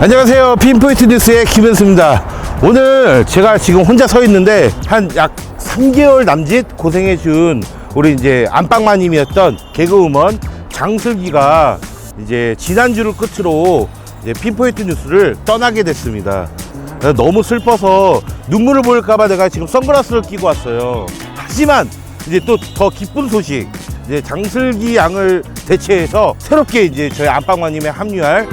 안녕하세요. 핀포인트 뉴스의 김현수입니다. 오늘 제가 지금 혼자 서 있는데 한 약 3개월 남짓 고생해 준 우리 이제 안방마님이었던 개그우먼 장슬기가 이제 지난주를 끝으로 이제 핀포인트 뉴스를 떠나게 됐습니다. 너무 슬퍼서 눈물을 보일까봐 내가 지금 선글라스를 끼고 왔어요. 하지만 이제 또 더 기쁜 소식. 이제 장슬기 양을 대체해서 새롭게 이제 저희 안방마님에 합류할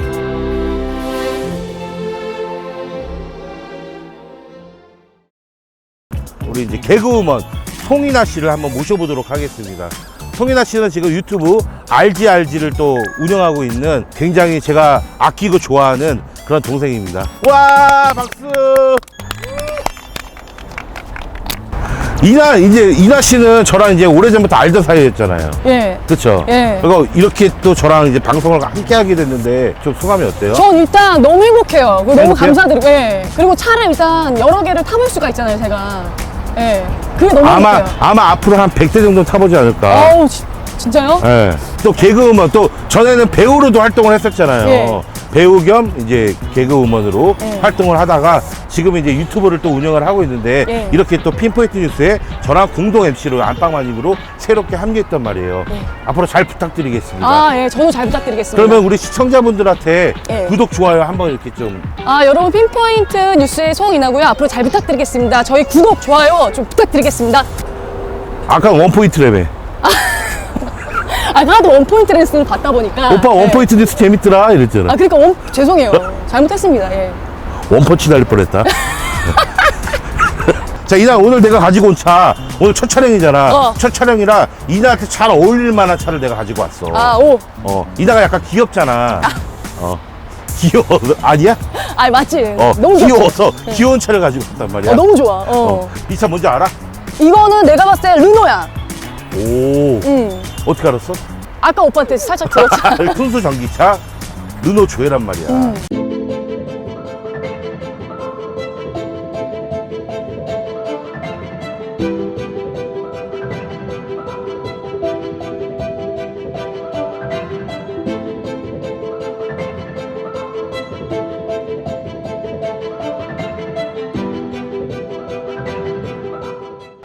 우리 이제 개그우먼 송이나 씨를 한번 모셔보도록 하겠습니다. 송이나 씨는 지금 유튜브 알지를 또 운영하고 있는 굉장히 제가 아끼고 좋아하는 그런 동생입니다. 와 박수! 이나 이제 이나 씨는 저랑 이제 오래전부터 알던 사이였잖아요. 예. 그렇죠? 예. 그리고 이렇게 또 저랑 이제 방송을 함께 하게 됐는데 좀 소감이 어때요? 전 일단 너무 행복해요. 그리고 너무 행복해요? 감사드리고, 예. 그리고 차를 일단 여러 개를 타볼 수가 있잖아요, 제가. 예. 그게 너무 아마 행복해요. 아마 앞으로 한 100대 정도 타보지 않을까. 어우, 지- 진짜요? 예. 또 개그우먼 또 전에는 배우로도 활동을 했었잖아요. 예. 배우 겸 이제 개그우먼으로 예. 활동을 하다가 지금 이제 유튜브를 또 운영을 하고 있는데 예. 이렇게 또 핀포인트 뉴스에 저랑 공동 MC로 안방마님으로 새롭게 합류했단 말이에요. 예. 앞으로 잘 부탁드리겠습니다. 아, 예. 저도 잘 부탁드리겠습니다. 그러면 우리 시청자분들한테 예. 구독 좋아요 한번 이렇게 좀 아, 여러분 핀포인트 뉴스의 송이나고요. 앞으로 잘 부탁드리겠습니다. 저희 구독, 좋아요 좀 부탁드리겠습니다. 아까 원포인트래며 아, 하도 원포인트 랜스를 받다 보니까. 오빠 예. 원포인트 뉴스 재밌더라 이랬잖아 아, 그러니까 원, 죄송해요. 잘못했습니다. 예. 원펀치 날릴 뻔했다. 자, 이나 오늘 내가 가지고 온 차, 오늘 첫 촬영이잖아. 어. 첫 촬영이라 이나한테 잘 어울릴 만한 차를 내가 가지고 왔어. 아, 오. 어, 이나가 약간 귀엽잖아. 어, 귀여워. 아니야? 아, 맞지. 어, 너무? 귀여워서 네. 귀여운 차를 가지고 왔단 말이야. 어, 너무 좋아. 어. 어, 이차 뭔지 알아? 이거는 내가 봤을 때 르노야. 오, 음. 어떻게 알았어? 아까 오빠한테 살짝 들었잖아. 순수 전기차 르노 조회란 말이야. 음.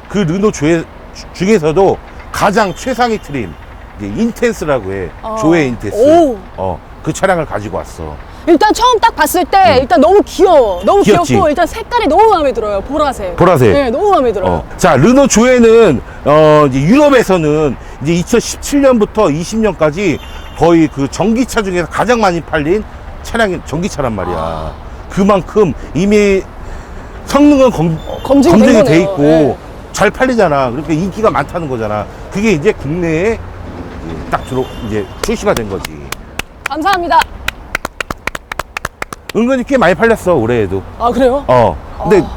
그 르노 조회 주- 중에서도 가장 최상위 트림 이제 인텐스라고 해 어. 조회 인텐스 오. 어 그 차량을 가지고 왔어 일단 처음 딱 봤을 때 일단 너무 귀여워. 너무 음. 귀엽지? 귀엽고 일단 색깔이 너무 마음에 들어요. 보라색. 보라색. 네, 너무 마음에 들어요. 어. 자 르노 조회는 어 이제 유럽에서는 이제 2017년부터 20년까지 거의 그 전기차 중에서 가장 많이 팔린 차량이 전기차란 말이야 아. 그만큼 이미 성능은 검, 검증이 된 검증이 돼 거네요. 있고 네. 잘 팔리잖아 그러니까 인기가 많다는 거잖아 그게 이제 국내에 딱 들어 이제 출시가 된 거지 감사합니다. 은근히 꽤 많이 팔렸어 올해에도 아 그래요? 어 근데 아.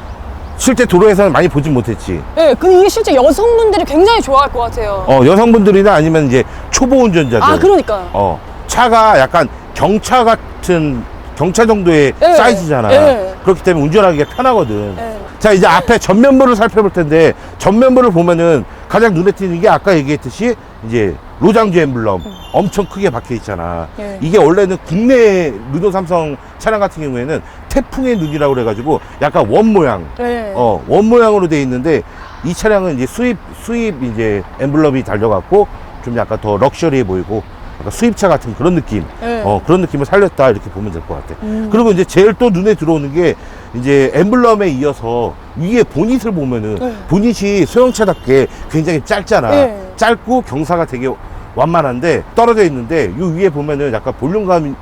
실제 도로에서는 많이 보진 못했지 네, 근데 이게 실제 여성분들이 굉장히 좋아할 것 같아요. 어 여성분들이나 아니면 이제 초보 운전자들 아 그러니까. 어 차가 약간 경차 같은 경차 정도의 예. 사이즈잖아 예. 그렇기 때문에 운전하기가 편하거든 네. 자 이제 앞에 전면부를 살펴볼 텐데 전면부를 보면은 가장 눈에 띄는 게 아까 얘기했듯이 이제 로장주 엠블럼 엄청 크게 박혀 있잖아 예. 이게 원래는 국내 르노 삼성 차량 같은 경우에는 태풍의 눈이라고 그래가지고 약간 원 모양 네. 어, 원 모양으로 돼 있는데 이 차량은 이제 수입 수입 이제 엠블럼이 달려갖고 좀 약간 더 럭셔리해 보이고 약간 수입차 같은 그런 느낌 네. 어, 그런 느낌을 살렸다 이렇게 보면 될 것 같아. 음. 그리고 이제 제일 또 눈에 들어오는 게 이제 엠블럼에 이어서 위에 보닛을 보면은 네. 보닛이 소형차답게 굉장히 짧잖아. 네. 짧고 경사가 되게 완만한데 떨어져 있는데 요 위에 보면은 약간 볼륨감이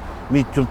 좀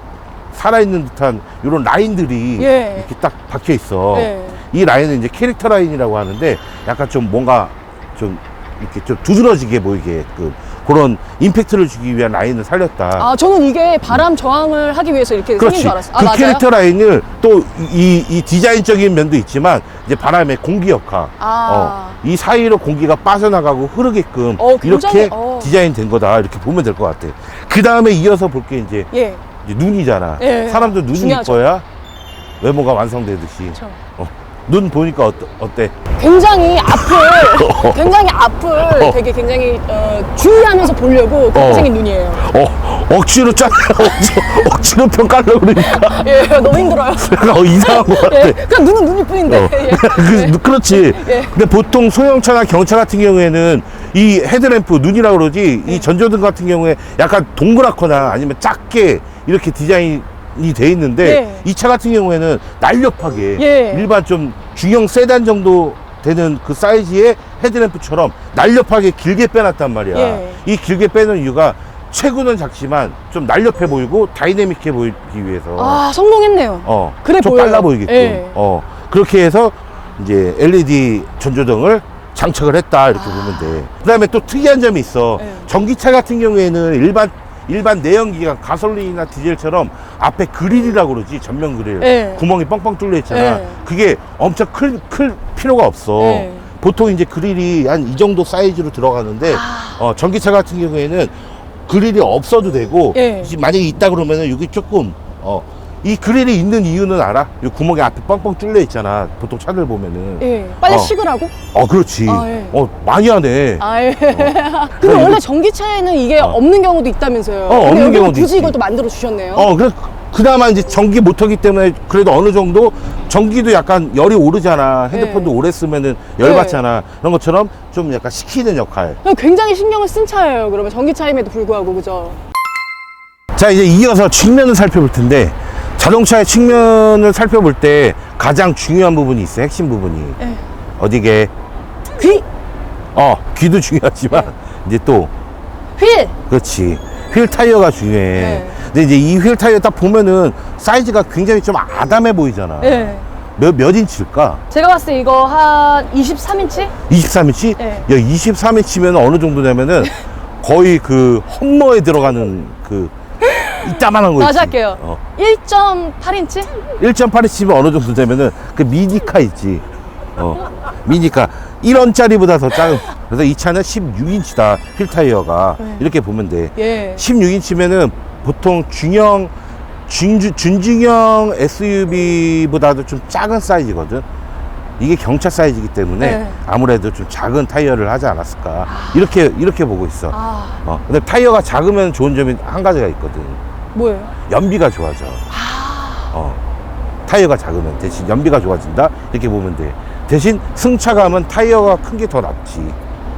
살아있는 듯한 이런 라인들이 예. 이렇게 딱 박혀 있어. 네. 이 라인은 이제 캐릭터 라인이라고 하는데 약간 좀 뭔가 좀 이렇게 좀 두드러지게 보이게 그 그런 임팩트를 주기 위한 라인을 살렸다. 아 저는 이게 바람 저항을 하기 위해서 이렇게 생긴. 줄 알았어요. 아 그 맞아요? 캐릭터 라인을 또 이 이 디자인적인 면도 있지만 이제 바람의 공기 역학. 아. 어, 이 사이로 공기가 빠져나가고 흐르게끔 어, 굉장히, 이렇게 어. 디자인된 거다 이렇게 보면 될 것 같아. 그 다음에 이어서 볼 게 이제, 예. 이제 눈이잖아. 예. 사람도 눈이 중요하죠. 이뻐야 외모가 완성되듯이. 그렇죠. 어, 눈 보니까 어떠, 어때? 굉장히 앞을 굉장히 앞을 어. 되게 굉장히 어, 주의하면서 보려고 그렇게 어. 생긴 눈이에요. 어, 억지로 짜, 억지로, 억지로 평가하려고 그러니까 예, 너무 힘들어요. 약간 어, 이상한 것 같아. 예, 그냥 눈은 눈일 뿐인데. 어. 예. 그, 그렇지. 예. 근데 보통 소형차나 경차 같은 경우에는 이 헤드램프, 눈이라 그러지, 예. 이 전조등 같은 경우에 약간 동그랗거나 아니면 작게 이렇게 디자인이 돼 있는데, 예. 이차 같은 경우에는 날렵하게 예. 일반 좀 중형 세단 정도 되는 그 사이즈의 헤드램프처럼 날렵하게 길게 빼놨단 말이야. 예. 이 길게 빼는 이유가 체구는 작지만 좀 날렵해 보이고 다이내믹해 보이기 위해서. 아, 성공했네요. 어, 그래 좀 보여요. 빨라 보이게끔. 예. 어, 그렇게 해서 이제 LED 전조등을 장착을 했다 이렇게 보면 돼. 그다음에 또 특이한 점이 있어. 예. 전기차 같은 경우에는 일반 일반 내연기관 가솔린이나 디젤처럼 앞에 그릴이라고 그러지 전면 그릴 예. 구멍이 뻥뻥 뚫려 있잖아. 예. 그게 엄청 클, 클 필요가 없어. 예. 보통 이제 그릴이 한 이 정도 사이즈로 들어가는데 아. 어, 전기차 같은 경우에는 그릴이 없어도 되고 예. 만약에 있다 그러면은 여기 조금 어, 이 그릴이 있는 이유는 알아? 이 구멍이 앞에 뻥뻥 뚫려 있잖아. 보통 차들 보면은. 예, 빨리 어. 식으라고? 어, 그렇지. 아, 예. 어, 많이 하네. 아, 예. 어. 근데 이거- 원래 전기차에는 이게 어. 없는 경우도 있다면서요. 어, 근데 없는 여기는 경우도 굳이 있지. 이걸 또 만들어 주셨네요. 어, 그래 그나마 이제 전기 모터기 때문에 그래도 어느 정도 전기도 약간 열이 오르잖아. 핸드폰도 네. 오래 쓰면은 열 받잖아. 그런 것처럼 좀 약간 식히는 역할. 굉장히 신경을 쓴 차예요. 그러면 전기차임에도 불구하고 그죠? 자, 이제 이어서 측면을 살펴볼 텐데 자동차의 측면을 살펴볼 때 가장 중요한 부분이 있어. 핵심 부분이. 예. 어디게? 귀, 어, 귀도 중요하지만 네. 이제 또 휠. 그렇지. 휠 타이어가 중요해. 네. 근데 이제 이 휠 타이어 딱 보면은 사이즈가 굉장히 좀 아담해 보이잖아. 예. 몇, 몇 인치일까? 제가 봤을 때 이거 한 23인치? 23인치? 네. 야, 23인치면 어느 정도냐면은 거의 그 험머에 들어가는 그 이따만한 거 있지. 다시 할게요. 어. 1.8인치? 1.8인치면 어느 정도 되면은 그 미니카 있지. 어. 미니카. 1원짜리보다 더 작은. 그래서 이 차는 16인치다. 휠 타이어가. 네. 이렇게 보면 돼. 예. 16인치면은 보통 중형 준주, 준중형 SUV보다도 좀 작은 사이즈거든. 이게 경차 사이즈이기 때문에 네. 아무래도 좀 작은 타이어를 하지 않았을까. 이렇게 이렇게 보고 있어. 아, 어. 근데 타이어가 작으면 좋은 점이 한 가지가 있거든. 뭐예요? 연비가 좋아져. 어. 타이어가 작으면 대신 연비가 좋아진다. 이렇게 보면 돼. 대신 승차감은 타이어가 큰 게 더 낫지.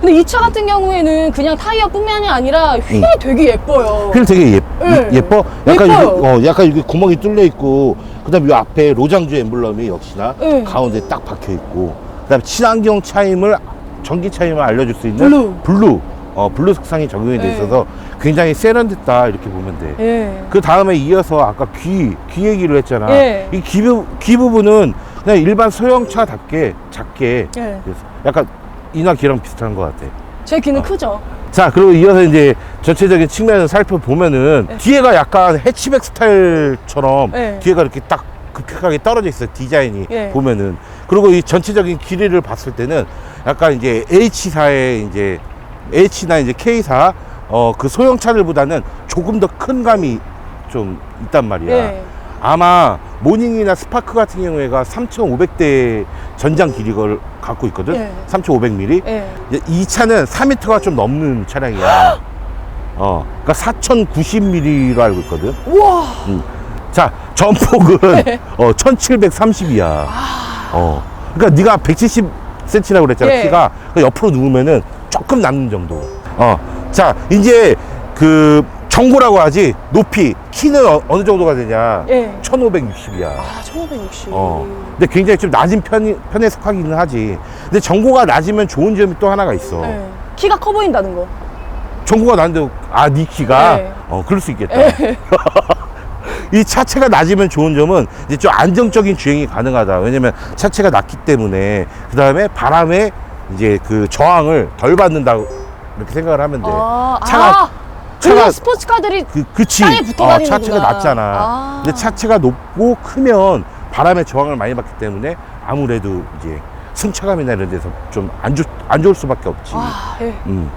근데 이 차 같은 경우에는 그냥 타이어뿐만이 아니라 휠이 응. 되게 예뻐요. 휠 되게 예, 네. 예뻐? 약간. 여기, 어, 약간 여기 구멍이 뚫려 있고, 그 다음에 이 앞에 로장주 엠블럼이 역시나 네. 가운데 딱 박혀 있고, 그 다음에 친환경 차임을, 전기 차임을 알려줄 수 있는 블루. 블루. 어, 블루 색상이 적용이 돼 네. 있어서 굉장히 세련됐다. 이렇게 보면 돼. 예. 그 다음에 이어서 아까 귀, 귀 얘기를 했잖아. 예. 이 귀, 부- 귀 부분은 그냥 일반 소형차답게 작게 예. 그래서 약간 이나 귀랑 비슷한 것 같아. 제 귀는 크죠? 자, 그리고 이어서 이제 전체적인 측면을 살펴보면은 네. 뒤에가 약간 해치백 스타일처럼 네. 뒤에가 이렇게 딱 급격하게 떨어져 있어요. 디자인이 예. 보면은. 그리고 이 전체적인 길이를 봤을 때는 약간 이제 H사의 이제 H나 이제 K사 어, 그 소형 차들보다는 조금 더 큰 감이 좀 있단 말이야. 예. 아마 모닝이나 스파크 같은 경우에가 3,500대 전장 길이를 갖고 있거든. 예. 3,500mm. 예. 이제 이 차는 4m가 좀 넘는 차량이야. 어, 그러니까 4,090mm로 알고 있거든. 우와. 자, 전폭은 어, 1,730이야. 어, 그러니까 네가 170cm라고 그랬잖아. 예. 키가 그 옆으로 누우면은 조금 남는 정도. 어, 자, 이제 그 정보라고 하지. 높이 키는 어, 느 정도가 되냐? 예. 1,560이야. 아, 1560. 어. 근데 굉장히 좀 낮은 편, 편에 속하기는 하지. 근데 정보가 낮으면 좋은 점이 또 하나가 있어. 예. 키가 커 보인다는 거. 정보가 낮은데, 아, 니 키가? 네. 어, 그럴 수 있겠다. 이 차체가 낮으면 좋은 점은 이제 좀 안정적인 주행이 가능하다. 왜냐면 차체가 낮기 때문에, 그 다음에 바람에 이제 그 저항을 덜 받는다고 이렇게 생각을 하면 돼. 아, 차가- 아, 차가- 스포츠카들이 그, 그치. 땅에 붙어 어, 다니는구나. 차체가 낮잖아. 아. 근데 차체가 높고 크면 바람의 저항을 많이 받기 때문에 아무래도 이제 승차감이나 이런 데서 좀 안 좋, 안 좋을 수밖에 없지. 아, 예. 음.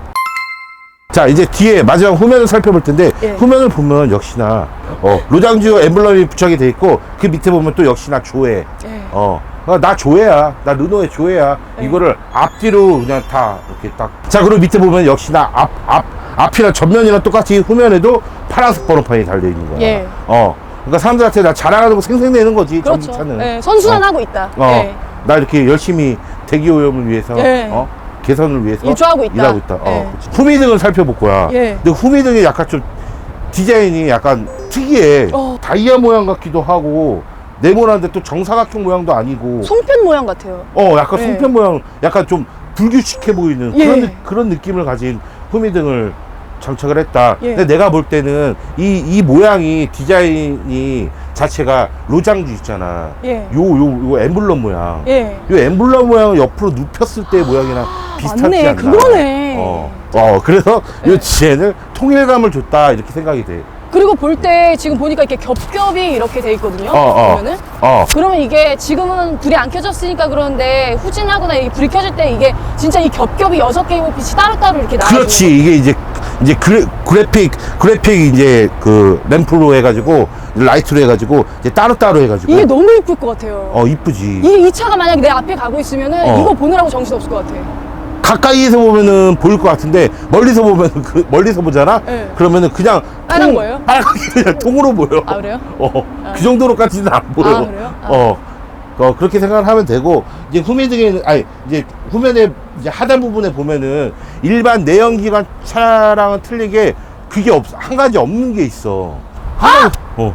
자, 이제 뒤에 마지막 후면을 살펴볼 텐데, 예. 후면을 보면 역시나, 어, 로장주 엠블럼이 부착이 돼 있고, 그 밑에 보면 또 역시나 조회, 예. 어, 어, 나 조회야. 나 르노의 조회야. 네. 이거를 앞뒤로 그냥 다 이렇게 딱. 자, 그리고 밑에 보면 역시나 앞, 앞, 앞이랑 전면이랑 똑같이 후면에도 파란색 번호판이 달려있는 거야. 예. 어. 그러니까 사람들한테 나 자랑하는 거 생생내는 거지. 그렇죠. 전기차는. 예, 선순환 하고 있다. 어. 예. 나 이렇게 열심히 대기 오염을 위해서. 예. 어? 개선을 위해서. 일조하고 있다. 일하고 있다. 어. 예. 그치. 후미등을 살펴볼 거야. 예. 근데 후미등이 약간 좀 디자인이 약간 특이해. 어. 다이아 모양 같기도 하고 네모난데 또 정사각형 모양도 아니고. 송편 모양 같아요. 어, 약간 예. 송편 모양, 약간 좀 불규칙해 보이는 예. 그런, 느- 그런 느낌을 가진 후미등을 장착을 했다. 예. 근데 내가 볼 때는 이, 이 모양이 디자인이 자체가 로장주 있잖아. 예. 요, 요, 요 엠블럼 모양. 예. 요 엠블럼 모양을 옆으로 눕혔을 때 모양이랑 비슷하지 맞네. 않나. 그거네. 어, 어, 그래서 이 예. 디자인을 통일감을 줬다. 이렇게 생각이 돼. 그리고 볼 때 지금 보니까 이렇게 겹겹이 이렇게 돼 있거든요. 어, 어. 보면은. 어. 그러면 이게 지금은 불이 안 켜졌으니까 그런데 후진하거나 이 불이 켜질 때 이게 진짜 이 겹겹이 여섯 개의 빛이 따로따로 이렇게 나와. 그렇지 이게 이제 이제 그래, 그래픽 그래픽 이제 그 램프로 해가지고 라이트로 해가지고 이제 따로따로 해가지고 이게 너무 이쁠 것 같아요. 어 이쁘지 이, 이 차가 만약에 내 앞에 가고 있으면은 어. 이거 보느라고 정신 없을 것 같아. 가까이에서 보면은 보일 것 같은데 멀리서 보면은 그 멀리서 보잖아 네. 그러면은 그냥 빨간 통- 거예요? 빨갛게 그냥 통으로 보여 아, 그래요? 어그 정도로까지는 안 보여 아, 그래요? 아. 어 어, 그렇게 생각을 하면 되고, 이제 후면등에는, 아니, 이제 후면에, 이제 하단 부분에 보면은 일반 내연기관 차랑은 틀리게 그게 없, 한 가지 없는 게 있어. 하나, 어.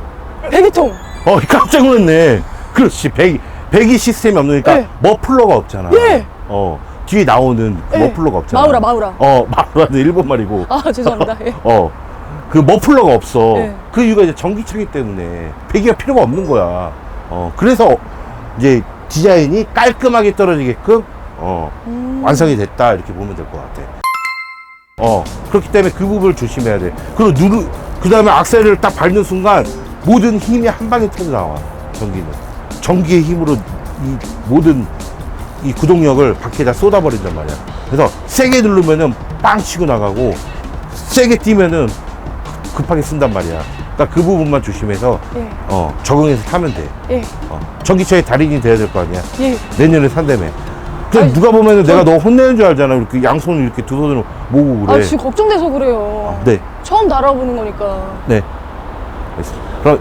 배기통. 어, 깜짝 놀랐네. 그렇지. 배기, 배기 시스템이 없으니까 네. 머플러가 없잖아. 예. 어, 뒤에 나오는 그 예. 머플러가 없잖아. 마우라, 마우라. 어, 마우라는 일본 말이고. 아 죄송합니다. 예. 어, 그 머플러가 없어. 네. 그 이유가 이제 전기차기 때문에 배기가 필요가 없는 거야. 어, 그래서 이제 디자인이 깔끔하게 떨어지게끔 어, 음. 완성이 됐다 이렇게 보면 될 것 같아. 어, 그렇기 때문에 그 부분을 조심해야 돼. 그리고 누르, 그 다음에 악셀을 딱 밟는 순간 모든 힘이 한 방에 터져 나와. 전기는. 전기의 힘으로 이 모든 이 구동력을 바퀴에다 쏟아버린단 말이야. 그래서 세게 누르면은 빵 치고 나가고 세게 뛰면은 급하게 쓴단 말이야. 그러니까 그 부분만 조심해서 예. 어, 적응해서 타면 돼. 예. 어, 전기차의 달인이 돼야 될 거 아니야. 예. 내년에 산다며. 근데 아니, 누가 보면은 저- 내가 너 혼내는 줄 알잖아. 이렇게 양손을 이렇게 두 손으로 모으고 그래. 아 지금 걱정돼서 그래요. 네, 처음 날아보는 거니까. 네. 알겠습니다. 그럼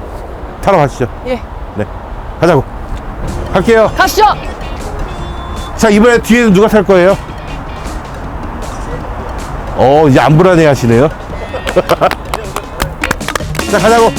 타러 가시죠. 예. 네. 가자고. 갈게요. 가시죠. 자, 이번에 뒤에는 누가 탈 거예요? 어, 이제 안 불안해 하시네요. 자, 가자고.